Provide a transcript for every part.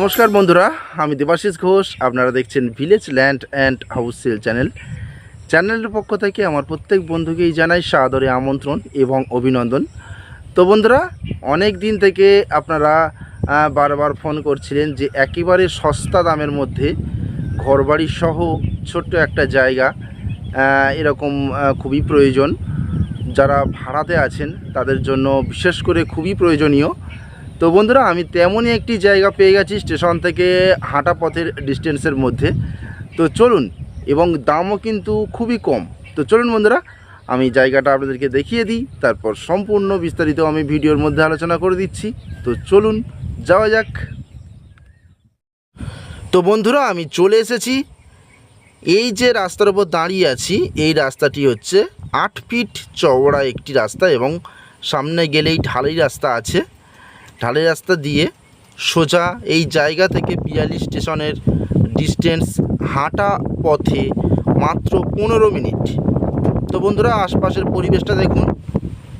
নমস্কার বন্ধুরা, আমি দেবাশিস ঘোষ, আপনারা দেখছেন village land and house sale channel চ্যানেলের পক্ষ থেকে আমার প্রত্যেক বন্ধুকেই জানাই সাদরে আমন্ত্রণ এবং অভিনন্দন। তো বন্ধুরা, অনেক দিন থেকে আপনারা বারবার ফোন করছিলেন যে একেবারে সস্তা দামের মধ্যে ঘরবাড়ি সহ ছোট্ট একটা জায়গা এরকম খুবই প্রয়োজন। যারা ভাড়াতে আছেন, তাদের জন্য বিশেষ করে খুবই প্রয়োজনীয়। তো বন্ধুরা, আমি তেমনই একটি জায়গা পেয়ে গেছি স্টেশন থেকে হাঁটা পথের ডিস্টেন্সের মধ্যে। তো চলুন, এবং দামও কিন্তু খুবই কম। তো চলুন বন্ধুরা, আমি জায়গাটা আপনাদেরকে দেখিয়ে দিই, তারপর সম্পূর্ণ বিস্তারিত আমি ভিডিওর মধ্যে আলোচনা করে দিচ্ছি। তো চলুন, যাওয়া যাক। তো বন্ধুরা, আমি চলে এসেছি। এই যে রাস্তার উপর দাঁড়িয়ে আছি, এই রাস্তাটি হচ্ছে আট ফিট চওড়া একটি রাস্তা এবং সামনে গেলেই ঢালাই রাস্তা আছে। ঢালাই রাস্তা দিয়ে সোজা এই জায়গা থেকে পিয়ালি স্টেশনের ডিস্টেন্স হাঁটা পথে মাত্র পনেরো মিনিট। তো বন্ধুরা, আশপাশের পরিবেশটা দেখুন।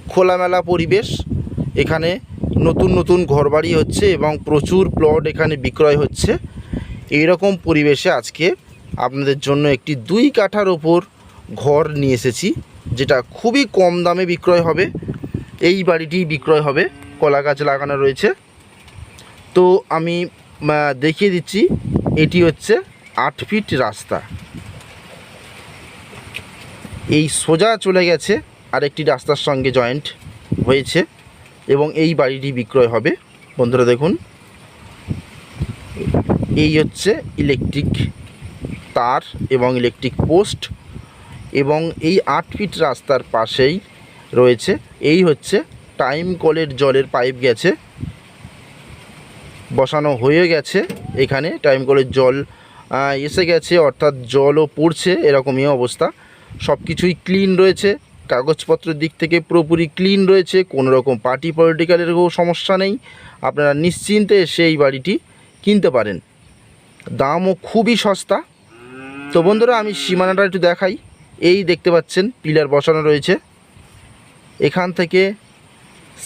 খোলামেলা পরিবেশ। এখানে নতুন নতুন ঘরবাড়ি হচ্ছে এবং প্রচুর প্লট এখানে বিক্রয় হচ্ছে। এইরকম পরিবেশে আজকে আপনাদের জন্য একটি দুই কাঠার ওপর ঘর নিয়ে এসেছি, যেটা খুবই কম দামে বিক্রয় হবে। এই বাড়িটি বিক্রয় হবে। কলা গাছ লাগানো রয়েছে। তো আমি দেখিয়ে দিচ্ছি, এটি হচ্ছে আট ফিট রাস্তা। এই সোজা চলে গেছে, আরেকটি রাস্তার সঙ্গে জয়েন্ট হয়েছে এবং এই বাড়িটি বিক্রয় হবে। বন্ধুরা দেখুন, এই হচ্ছে ইলেকট্রিক তার এবং ইলেকট্রিক পোস্ট এবং এই আট ফিট রাস্তার পাশেই রয়েছে, এই হচ্ছে টাইম কলের জলের পাইপ গেছে। বসানো হয়ে গেছে এখানে, টাইম কলের জল এসে গেছে, অর্থাৎ জলও পড়ছে, এরকমই অবস্থা। সব কিছুই ক্লিন রয়েছে, কাগজপত্রের দিক থেকে পুরোপুরি ক্লিন রয়েছে কোনো রকম পার্টি পলিটিক্যালেরও সমস্যা নেই। আপনারা নিশ্চিন্তে এসে এই বাড়িটি কিনতে পারেন। দামও খুবই সস্তা। তো বন্ধুরা, আমি সীমানাটা একটু দেখাই। এই দেখতে পাচ্ছেন, পিলার বসানো রয়েছে। এখান থেকে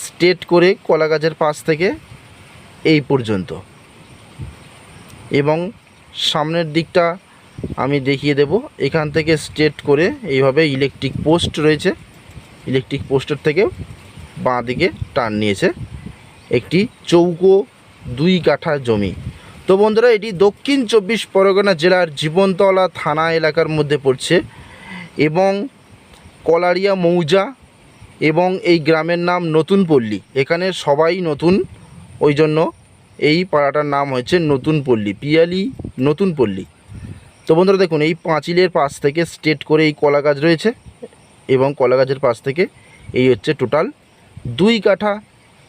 স্ট্রেট করে কলা গাছের পাশ থেকে এই পর্যন্ত। এবং সামনের দিকটা আমি দেখিয়ে দেব। এখান থেকে স্ট্রেট করে এইভাবে ইলেকট্রিক পোস্ট রয়েছে। ইলেকট্রিক পোস্টের থেকে বাঁ দিকে টান নিয়েছে। একটি চৌকো দুই কাঠা জমি। তো বন্ধুরা, এটি দক্ষিণ চব্বিশ পরগনা জেলার জীবনতলা থানা এলাকার মধ্যে পড়ছে। এবং কলারিয়া মৌজা এবং এই গ্রামের নাম নতুন পল্লী এখানে সবাই নতুন ওই জন্য এই পাড়াটার নাম হয়েছে নতুন পল্লী পিয়ালি নতুন পল্লী তো বন্ধুরা দেখুন, এই পাঁচিলের পাশ থেকে স্ট্রেট করে এই কলা গাছ রয়েছে এবং কলা গাছের পাশ থেকে এই হচ্ছে টোটাল দুই কাঠা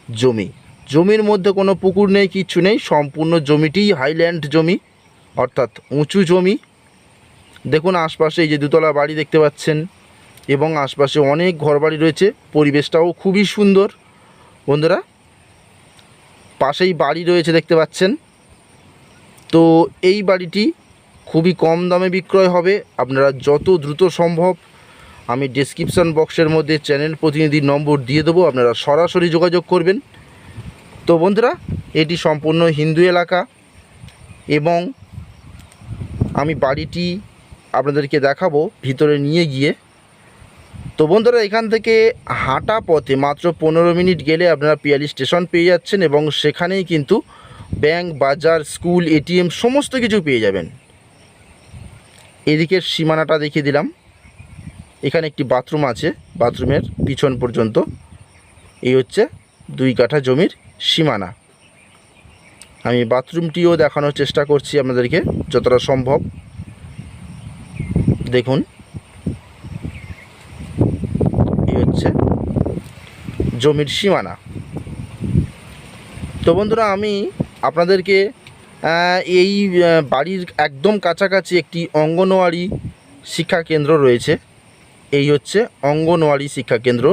জমি। জমির মধ্যে কোনো পুকুর নেই, কিচ্ছু নেই, সম্পূর্ণ জমিটিই হাইল্যান্ড জমি, অর্থাৎ উঁচু জমি। দেখুন, আশপাশে এই যে দুতলা বাড়ি দেখতে পাচ্ছেন এবং আশপাশে অনেক ঘরবাড়ি রয়েছে। পরিবেশটাও খুবই সুন্দর। বন্ধুরা, পাশেই বাড়ি রয়েছে দেখতে পাচ্ছেন। তো এই বাড়িটি খুবই কম দামে বিক্রয় হবে। আপনারা যত দ্রুত সম্ভব আমি ডেসক্রিপশন বক্সের মধ্যে চ্যানেল প্রতিনিধির নম্বর দিয়ে দেবো। আপনারা সরাসরি যোগাযোগ করবেন। তো বন্ধুরা, এটি সম্পূর্ণ হিন্দু এলাকা এবং আমি বাড়িটি আপনাদেরকে দেখাবো, ভিতরে নিয়ে গিয়ে। তো বন্ধুরা, এখান থেকে হাঁটা পথে মাত্র পনেরো মিনিট গেলে আপনারা পিয়ালি স্টেশন পেয়ে যাচ্ছেন এবং সেখানেই কিন্তু ব্যাংক, বাজার, স্কুল এটিএম সমস্ত কিছু পেয়ে যাবেন। এদিকের সীমানাটা দেখিয়ে দিলাম। এখানে একটি বাথরুম আছে, বাথরুমের পিছন পর্যন্ত। এই হচ্ছে দুই কাঠা জমির সীমানা। আমি বাথরুমটিও দেখানোর চেষ্টা করছি আপনাদেরকে, যতটা সম্ভব। দেখুন এই হচ্ছে জমির সীমানা। তো বন্ধুরা, আমি আপনাদেরকে এই বাড়ির একদম কাছাকাছি একটি অঙ্গনওয়াড়ি শিক্ষা কেন্দ্র রয়েছে। এই হচ্ছে অঙ্গনওয়াড়ি শিক্ষা কেন্দ্র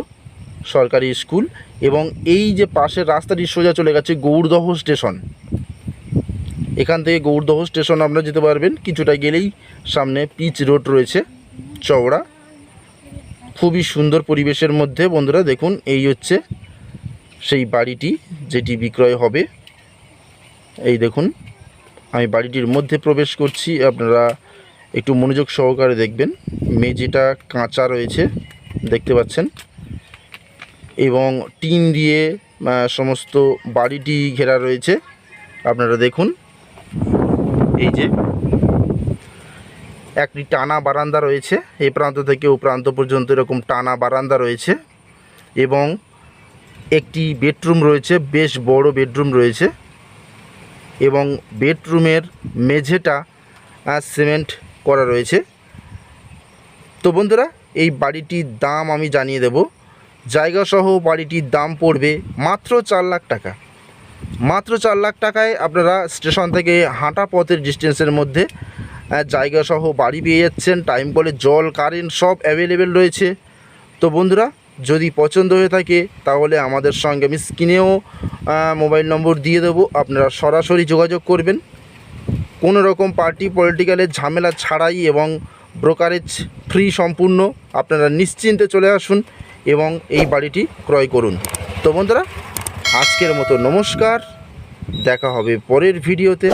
সরকারি স্কুল এবং এই যে পাশের রাস্তাটি সোজা চলে গেছে গৌরদহ স্টেশন। এখান থেকে গৌরদহ স্টেশন আপনারা যেতে পারবেন। কিছুটা গেলেই সামনে পিচ রোড রয়েছে, চওড়া। খুবই সুন্দর পরিবেশের মধ্যে বন্ধুরা দেখুন, এই হচ্ছে সেই বাড়িটি যেটি বিক্রয় হবে। এই দেখুন, আমি বাড়িটির মধ্যে প্রবেশ করছি, আপনারা একটু মনোযোগ সহকারে দেখবেন। মেঝেটা কাঁচা রয়েছে, দেখতে পাচ্ছেন। এবং টিন দিয়ে সমস্ত বাড়িটি ঘেরা রয়েছে। আপনারা দেখুন, এই যে একটি টানা বারান্দা রয়েছে। এই প্রান্ত থেকে ও প্রান্ত পর্যন্ত এরকম টানা বারান্দা রয়েছে এবং একটি বেডরুম রয়েছে, বেশ বড় বেডরুম রয়েছে এবং বেডরুমের মেঝেটা সিমেন্ট করা রয়েছে। তো বন্ধুরা, এই বাড়িটির দাম আমি জানিয়ে দেব। জায়গা সহ বাড়িটির দাম পড়বে মাত্র চার লাখ টাকা। মাত্র চার লাখ টাকায় আপনারা স্টেশন থেকে হাঁটা পথের ডিস্টেন্সের মধ্যে আহ, জায়গা সহ বাড়ি পেয়ে যাচ্ছেন টাইম কলে জল কারেন্ট সব অ্যাভেলেবেল রয়েছে। তো বন্ধুরা যদি পছন্দ হয়ে থাকে তাহলে আমাদের সঙ্গে আমি স্ক্রিনেও মোবাইল নম্বর দিয়ে দেবো। আপনারা সরাসরি যোগাযোগ করবেন। কোনো রকম পার্টি পলিটিক্যালের ঝামেলা ছাড়াই এবং ব্রোকারেজ ফ্রি সম্পূর্ণ আপনারা নিশ্চিন্তে চলে আসুন এবং এই বাড়িটি ক্রয় করুন। তো বন্ধুরা আজকের মতো নমস্কার। দেখা হবে পরের ভিডিওতে